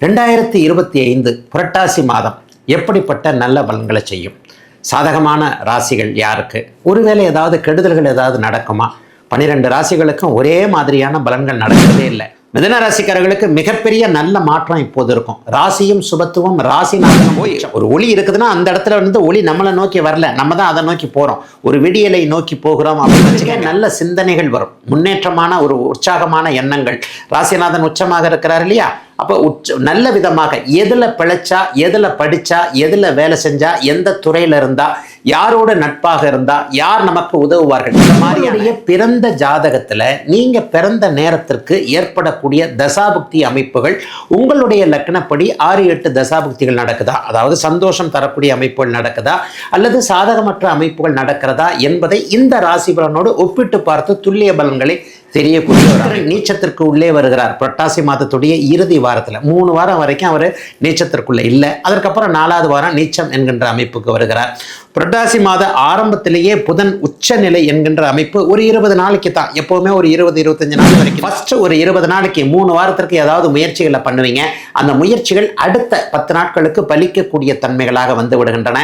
ரெண்டாயிரத்தி இருபத்தி ஐந்து புரட்டாசி மாதம் எப்படிப்பட்ட நல்ல பலன்களை செய்யும்? சாதகமான ராசிகள் யாருக்கு? ஒருவேளை ஏதாவது கெடுதல்கள் ஏதாவது நடக்குமா? பன்னிரெண்டு ராசிகளுக்கும் ஒரே மாதிரியான பலன்கள் நடக்கிறதே இல்லை. மிதன ராசிக்காரர்களுக்கு மிகப்பெரிய நல்ல மாற்றம் இப்போது இருக்கும். ராசியும் சுபத்துவம் ராசிநாதனும் போய் ஒரு ஒளி இருக்குதுன்னா அந்த இடத்துல வந்து ஒளி நம்மளை நோக்கி வரல. நம்ம தான் அதை நோக்கி போகிறோம் ஒரு விடியலை நோக்கி போகிறோம் அப்படின்னு நல்ல சிந்தனைகள் வரும். முன்னேற்றமான ஒரு உற்சாகமான எண்ணங்கள். ராசிநாதன் உச்சமாக இருக்கிறார் இல்லையா? அப்போ உச்ச நல்ல விதமாக எதில் பிழைச்சா எதில் படித்தா எதில் வேலை செஞ்சா எந்த துறையில் இருந்தா யாரோட நட்பாக இருந்தா யார் நமக்கு உதவுவார்கள்? இந்த மாதிரியுடைய பிறந்த ஜாதகத்துல நீங்க பிறந்த நேரத்திற்கு ஏற்படக்கூடிய தசாபுக்தி அமைப்புகள் உங்களுடைய லக்னப்படி ஆறு எட்டு தசாபுக்திகள் நடக்குதா? அதாவது சந்தோஷம் தரக்கூடிய அமைப்புகள் நடக்குதா? அல்லது சாதகமற்ற அமைப்புகள் நடக்கிறதா? என்பதை இந்த ராசி பலனோடு ஒப்பிட்டு பார்த்து துல்லிய பலன்களை தெரியக்கூடிய நீச்சத்திற்கு உள்ளே வருகிறார். புரட்டாசி மாதத்துடைய இறுதி வாரத்தில். மூணு வாரம் வரைக்கும் அவர் நீச்சத்திற்குள்ளே இல்லை. அதற்கப்புறம் நாலாவது வாரம் நீச்சம் என்கின்ற அமைப்புக்கு வருகிறார். புரட்டாசி மாத ஆரம்பத்திலேயே புதன் உச்சநிலை என்கின்ற அமைப்பு ஒரு இருபது நாளைக்கு தான். எப்போவுமே ஒரு இருபது இருபத்தஞ்சு நாள் வரைக்கும். ஃபர்ஸ்ட் ஒரு இருபது நாளைக்கு மூணு வாரத்திற்கு ஏதாவது முயற்சிகளை பண்ணுவீங்க. அந்த முயற்சிகள் அடுத்த பத்து நாட்களுக்கு பலிக்கக்கூடிய தன்மைகளாக வந்து விடுகின்றன.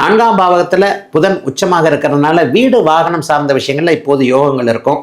நான்காம் பாவகத்தில் புதன் உச்சமாக இருக்கிறதுனால வீடு வாகனம் சார்ந்த விஷயங்கள்ல இப்போது யோகங்கள் இருக்கும்.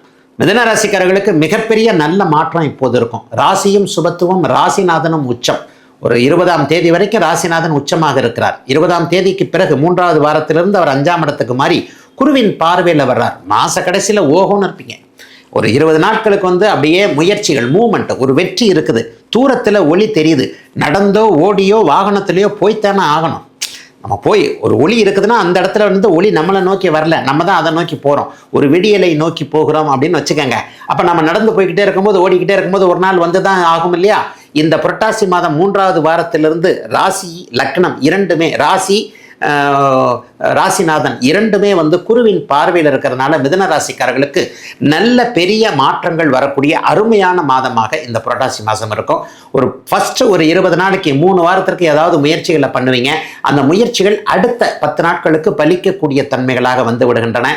மிதன ராசிக்காரர்களுக்கு மிகப்பெரிய நல்ல மாற்றம் இப்போது இருக்கும். ராசியும் சுபத்துவம் ராசிநாதனும் உச்சம். ஒரு இருபதாம் தேதி வரைக்கும் ராசிநாதன் உச்சமாக இருக்கிறார். இருபதாம் தேதிக்கு பிறகு மூன்றாவது வாரத்திலிருந்து அவர் அஞ்சாம் இடத்துக்கு மாறி குருவின் பார்வையில் வர்றார். மாச கடைசியில் ஓகோன்னு இருப்பீங்க. ஒரு இருபது நாட்களுக்கு வந்து அப்படியே முயற்சிகள் மூமெண்ட் ஒரு வெற்றி இருக்குது. தூரத்தில் ஒளி தெரியுது. நடந்தோ ஓடியோ வாகனத்திலேயோ போய்த்தானே ஆகணும். நம்ம போய் ஒரு ஒளி இருக்குதுன்னா அந்த இடத்துல வந்து ஒளி நம்மளை நோக்கி வரல. நம்ம தான் அதை நோக்கி போகிறோம் ஒரு விடியலை நோக்கி போகிறோம் அப்படின்னு வச்சுக்கோங்க. அப்போ நம்ம நடந்து போய்கிட்டே இருக்கும்போது ஓடிக்கிட்டே இருக்கும்போது ஒரு நாள் வந்து தான் ஆகும் இல்லையா? இந்த புரட்டாசி மாதம் மூன்றாவது வாரத்திலிருந்து ராசி லக்னம் இரண்டுமே. ராசி ராசிநாதன் இரண்டுமே வந்து குருவின் பார்வையில் இருக்கிறதுனால மிதன ராசிக்காரர்களுக்கு நல்ல பெரிய மாற்றங்கள் வரக்கூடிய அருமையான மாதமாக இந்த புரட்டாசி மாதம் இருக்கும். ஒரு ஃபஸ்ட்டு ஒரு இருபது நாளைக்கு மூணு வாரத்திற்கு ஏதாவது முயற்சிகளை பண்ணுவீங்க. அந்த முயற்சிகள் அடுத்த பத்து நாட்களுக்கு பலிக்கக்கூடிய தன்மைகளாக வந்து விடுகின்றன.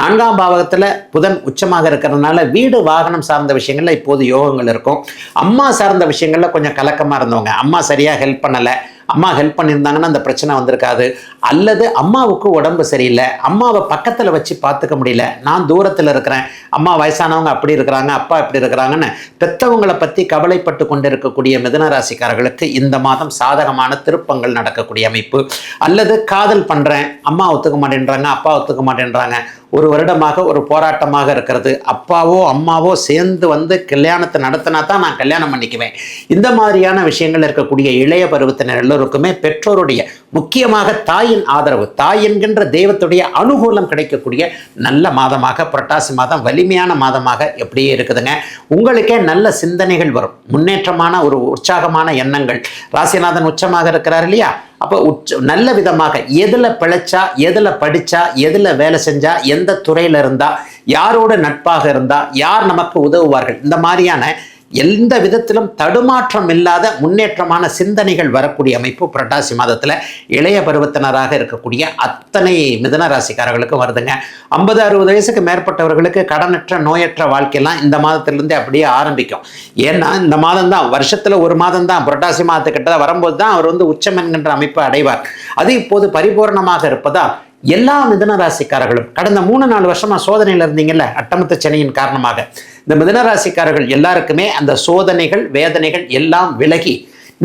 நான்காம் பாவகத்தில் புதன் உச்சமாக இருக்கிறதுனால வீடு வாகனம் சார்ந்த விஷயங்களில் இப்போது யோகங்கள் இருக்கும். அம்மா சார்ந்த விஷயங்களில் கொஞ்சம் கலக்கமாக இருந்தவங்க. அம்மா சரியாக ஹெல்ப் பண்ணலை. அம்மா ஹெல்ப் பண்ணியிருந்தாங்கன்னா அந்த பிரச்சனை வந்திருக்காது. அல்லது அம்மாவுக்கு உடம்பு சரியில்லை. அம்மாவை பக்கத்தில் வச்சு பார்த்துக்க முடியல. நான் தூரத்தில் இருக்கிறேன். அம்மா வயசானவங்க அப்படி இருக்கிறாங்க அப்பா இப்படி இருக்கிறாங்கன்னு பெத்தவங்களை பற்றி கவலைப்பட்டு கொண்டு இருக்கக்கூடிய மிதனராசிக்காரர்களுக்கு இந்த மாதம் சாதகமான திருப்பங்கள் நடக்கக்கூடிய அமைப்பு. அல்லது காதல் பண்ணுறேன் அம்மா ஒத்துக்க மாட்டேன்றாங்க அப்பா ஒத்துக்க மாட்டேன்றாங்க. ஒரு வருடமாக ஒரு போராட்டமாக இருக்கிறது. அப்பாவோ அம்மாவோ சேர்ந்து வந்து கல்யாணத்தை நடத்தினா தான் நான் கல்யாணம் பண்ணிக்குவேன். இந்த மாதிரியான விஷயங்கள் இருக்கக்கூடிய இளைய பருவத்தினர் எல்லோருக்குமே பெற்றோருடைய முக்கியமாக தாயின் ஆதரவு. தாய் என்கின்ற தெய்வத்துடைய அனுகூலம் கிடைக்கக்கூடிய நல்ல மாதமாக புரட்டாசி மாதம் வலிமையான மாதமாக எப்படியே இருக்குதுங்க. உங்களுக்கே நல்ல சிந்தனைகள் வரும். முன்னேற்றமான ஒரு உற்சாகமான எண்ணங்கள். ராசிநாதன் உச்சமாக இருக்கிறார் இல்லையா? அப்போ உச்ச நல்ல விதமாக எதில் பிழைச்சா எதில் படித்தா எதில் வேலை செஞ்சால் எந்த துறையில் இருந்தால் யாரோட நட்பாக இருந்தால் யார் நமக்கு உதவுவார்கள்? இந்த மாதிரியான எந்த விதத்திலும் தடுமாற்றம் இல்லாத முன்னேற்றமான சிந்தனைகள் வரக்கூடிய அமைப்பு புரட்டாசி மாதத்தில் இளைய பருவத்தினராக இருக்கக்கூடிய அத்தனை மிதன ராசிக்காரர்களுக்கும் வருதுங்க. ஐம்பது அறுபது வயசுக்கு மேற்பட்டவர்களுக்கு கடனற்ற நோயற்ற வாழ்க்கையெல்லாம் இந்த மாதத்திலேருந்தே அப்படியே ஆரம்பிக்கும். ஏன்னா இந்த மாதம் தான் வருஷத்தில் ஒரு மாதம் தான் புரட்டாசி மாதத்துக்கிட்ட வரும்போது தான் அவர் வந்து உச்சம் என்கின்ற அமைப்பை அடைவார். அது இப்போது பரிபூர்ணமாக இருப்பதால் எல்லா மிதன ராசிக்காரர்களும் கடந்த மூணு நாலு வருஷமா சோதனையில் இருந்தீங்கல்ல அட்டமத்த சனியின் காரணமாக. இந்த மிதனராசிக்காரர்கள் எல்லாருக்குமே அந்த சோதனைகள் வேதனைகள் எல்லாம் விலகி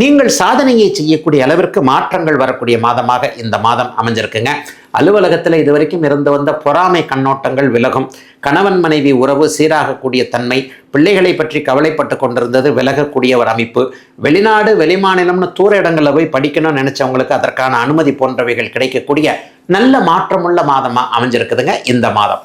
நீங்கள் சாதனையை செய்யக்கூடிய அளவிற்கு மாற்றங்கள் வரக்கூடிய மாதமாக இந்த மாதம் அமைஞ்சிருக்குங்க. அலுவலகத்தில் இதுவரைக்கும் இருந்து வந்த பொறாமை கண்ணோட்டங்கள் விலகும். கணவன் மனைவி உறவு சீராகக்கூடிய தன்மை பிள்ளைகளை பற்றி கவலைப்பட்டு கொண்டிருந்தது விலகக்கூடிய ஒரு அமைப்பு. வெளிநாடு வெளிமாநிலம்னு தூர இடங்களில் போய் படிக்கணும்னு நினைச்சவங்களுக்கு அதற்கான அனுமதி போன்றவைகள் கிடைக்கக்கூடிய நல்ல மாற்றமுள்ள மாதமாக அமைஞ்சிருக்குதுங்க இந்த மாதம்.